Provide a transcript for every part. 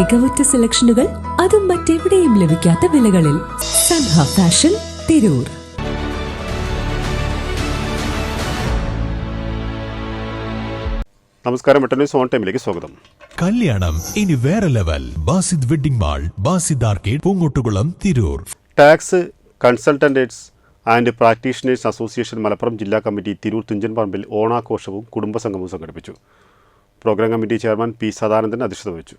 മികവുറ്റ സെലക്ഷനുകൾ അതും മറ്റെവിടെയും ലഭിക്കാത്ത വിലകളിൽ സൻഹ ഫാഷൻ തിരൂർ. നമസ്കാരം വെട്ടന്യൂസ് ഓൺ ടൈമിലേക്ക് സ്വാഗതം. കല്യാണം ഇനി വേറെ level. Basid wedding mall Basid arcade Poonkottukulam Tirur. Tax consultants and practitioners association Malappuram ജില്ലാ കമ്മിറ്റി തിരൂർ തുഞ്ചൻ പറമ്പിൽ ഓണാഘോഷവും കുടുംബസംഗമവും സംഘടിപ്പിച്ചു. Programme committee chairman P Sadanandan അധ്യക്ഷത വഹിച്ചു.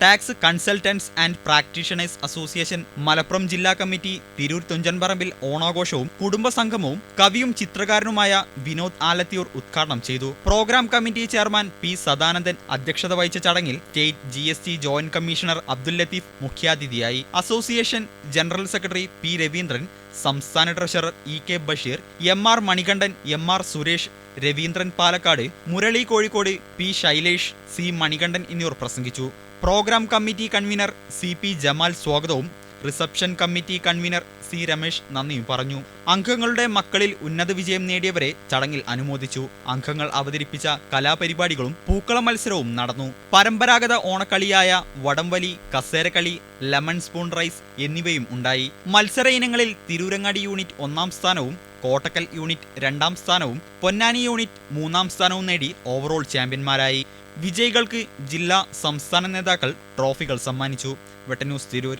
Tax consultants and practitioners association Malappuram ജില്ലാ കമ്മിറ്റി തിരൂർ തുഞ്ചൻപറമ്പിൽ ഓണാഘോഷവും കുടുംബ സംഗമവും കവിയും ചിത്രകാരനുമായ വിനോദ് ആലത്തിയൂർ ഉദ്ഘാടനം ചെയ്തു. Programme committee chairman P Sadanandan അധ്യക്ഷത വഹിച്ച ചടങ്ങിൽ state G S T joint commissioner Abdul Latheef മുഖ്യാതിഥിയായി. Association general secretary P Raveendran സംസ്ഥാന treasurer E K Basheer M R Manikandan M R Suresh Raveendran Palakkad Murali Kozhikode P Shailesh C Manikandan എന്നിവർ പ്രസംഗിച്ചു. Programme committee convener C P Jamal സ്വാഗതവും reception committee convener C Ramesh നന്ദിയും പറഞ്ഞു. അംഗങ്ങളുടെ മക്കളിൽ ഉന്നത വിജയം നേടിയവരെ ചടങ്ങിൽ അനുമോദിച്ചു. അംഗങ്ങൾ അവതരിപ്പിച്ച കലാപരിപാടികളും പൂക്കള മത്സരവും നടന്നു. പരമ്പരാഗത ഓണക്കളിയായ വടംവലി കസേരക്കളി ലെമൺ സ്പൂൺ റൈസ് എന്നിവയും ഉണ്ടായി. മത്സര ഇനങ്ങളിൽ തിരൂരങ്ങാടി യൂണിറ്റ് ഒന്നാം സ്ഥാനവും കോട്ടക്കൽ യൂണിറ്റ് രണ്ടാം സ്ഥാനവും പൊന്നാനി യൂണിറ്റ് മൂന്നാം സ്ഥാനവും നേടി ഓവറോൾ ചാമ്പ്യന്മാരായി. വിജയികൾക്ക് ജില്ലാ സംസ്ഥാന നേതാക്കൾ ട്രോഫികൾ സമ്മാനിച്ചു. വെട്ടന്യൂസ് തിരൂർ.